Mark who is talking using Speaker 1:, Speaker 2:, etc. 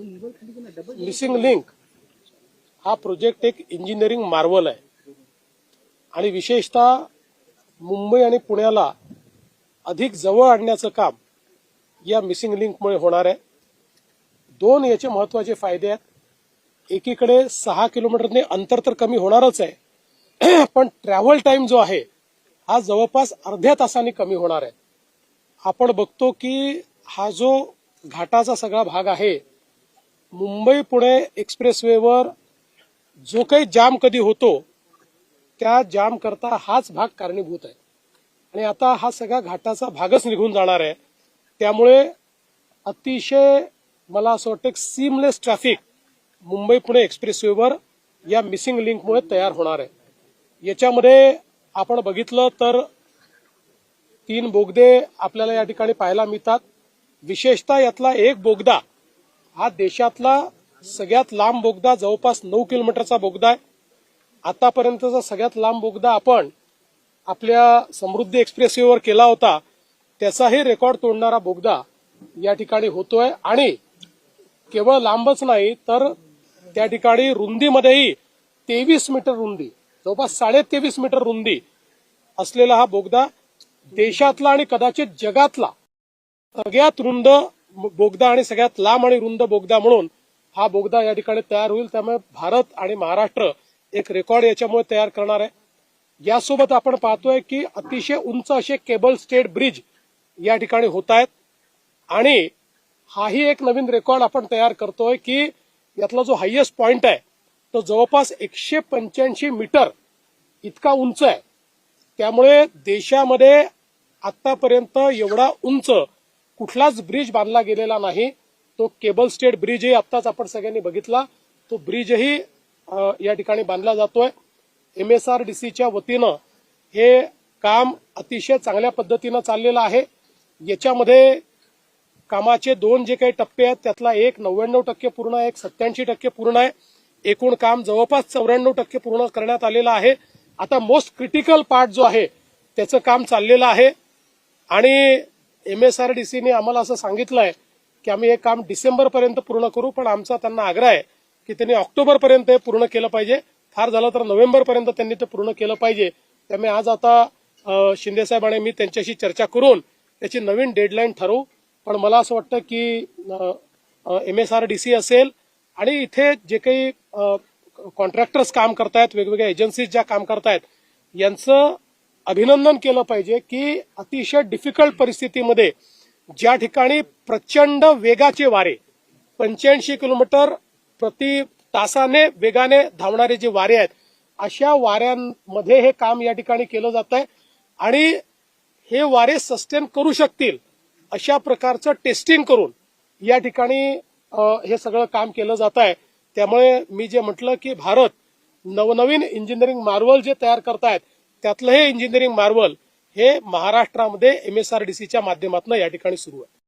Speaker 1: Missing link हा project एक engineering marvel आहे. आणि विशेषतः मुंबई आणि पुण्याला अधिक जवळ आणण्याचं काम या मिसिंग लिंकमुळे होणार आहे. दोन याचे महत्त्वाचे फायदे आहेत. एकीकडे सहा किलोमीटरने अंतर तर कमी होणारच आहे. पण ट्रॅव्हल टाइम जो आहे हा जवळपास अर्ध्या तासाने कमी होणार आहे. आपण बघतो की हा जो घाटाचा सगळा भाग आहे मुंबई पुणे एक्सप्रेसवेवर जो काही जाम कधी होतो त्या जाम करता हाच भाग कारणीभूत आहे. आणि आता हा सगळा घाटाचा भागच निघून जाणार आहे. त्यामुळे अतिशय मला असं वाटतं सीमलेस ट्रॅफिक मुंबई पुणे एक्सप्रेसवेवर या मिसिंग लिंकमुळे तयार होणार आहे. याच्यामध्ये आपण बघितलं तर तीन बोगदे आपल्याला या ठिकाणी पाहायला मिळतात. विशेषतः यातला एक बोगदा हा देशातला सगळ्यात लांब बोगदा जवळपास नऊ किलोमीटरचा बोगदा आहे. आतापर्यंतचा सगळ्यात लांब बोगदा आपण आपल्या समृद्धी एक्सप्रेसवेवर केला होता त्याचाही रेकॉर्ड तोडणारा बोगदा या ठिकाणी होतोय. आणि केवळ लांबच नाही तर त्या ठिकाणी रुंदीमध्येही तेवीस मीटर रुंदी जवळपास साडे तेवीस मीटर रुंदी असलेला हा बोगदा देशातला आणि कदाचित जगातला सगळ्यात रुंद बोगदा आणि सगळ्यात लांब आणि रुंद बोगदा म्हणून हा बोगदा या ठिकाणी तयार होईल. त्यामुळे भारत आणि महाराष्ट्र एक रेकॉर्ड याच्यामुळे तयार करणार आहे. यासोबत आपण पाहतोय की अतिशय उंच असे केबल स्टेट ब्रिज या ठिकाणी होत आहेत. आणि हाही एक नवीन रेकॉर्ड आपण तयार करतोय की यातला जो हायएस्ट पॉइंट आहे तो जवळपास एकशे पंच्याऐंशी मीटर इतका उंच आहे. त्यामुळे देशामध्ये आतापर्यंत एवढा उंच कुठलाच ब्रिज बांधला गेलेला नाही. तो केबल स्टेट ब्रिजही आत्ताच आपण सगळ्यांनी बघितला. तो ब्रिजही या ठिकाणी बांधला जातोय. एम एस आर डी सीच्या वतीनं हे काम अतिशय चांगल्या पद्धतीनं चाललेलं आहे. याच्यामध्ये कामाचे दोन जे काही टप्पे आहेत त्यातला एक नव्याण्णव टक्के पूर्ण आहे एक सत्याऐंशी टक्के पूर्ण आहे. एकूण काम जवळपास चौऱ्याण्णव टक्के पूर्ण करण्यात आलेलं आहे. आता मोस्ट क्रिटिकल पार्ट जो आहे त्याचं काम चाललेलं आहे. आणि एम एस आर डी सीने आम्हाला असं सांगितलंय की आम्ही हे काम डिसेंबरपर्यंत पूर्ण करू पण आमचा त्यांना आग्रह आहे की त्यांनी ऑक्टोबरपर्यंत हे पूर्ण केलं पाहिजे. फार झालं तर नोव्हेंबरपर्यंत त्यांनी ते पूर्ण केलं पाहिजे. त्यामुळे आज आता शिंदेसाहेब आणि मी त्यांच्याशी चर्चा करून त्याची नवीन डेडलाईन ठरवू. पण मला असं वाटतं की M S R D C असेल आणि इथे जे काही कॉन्ट्रॅक्टर्स काम करतायत वेगवेगळ्या एजन्सीज ज्या काम करतायत यांचं अभिनंदन केलं पाहिजे की अतिशय डिफिकल्ट परिस्थितीमध्ये ज्या ठिकाणी प्रचंड वेगाचे वारे पंच्याऐंशी किलोमीटर प्रति तासाने वेगाने धावणारे जे वारे आहेत अशा वाऱ्यांमध्ये हे काम या ठिकाणी केलं जात आहे आणि हे वारे सस्टेन करू शकतील अशा प्रकारचं टेस्टिंग करून या ठिकाणी हे सगळं काम केलं जात आहे त्यामुळे मी जे म्हटलं की भारत नवनवीन इंजिनिअरिंग मार्वल जे तयार करतायत त्यातलं हे इंजिनिअरिंग मार्वल हे महाराष्ट्रामध्ये एमएसआरडीसीच्या माध्यमातून या ठिकाणी सुरू आहे.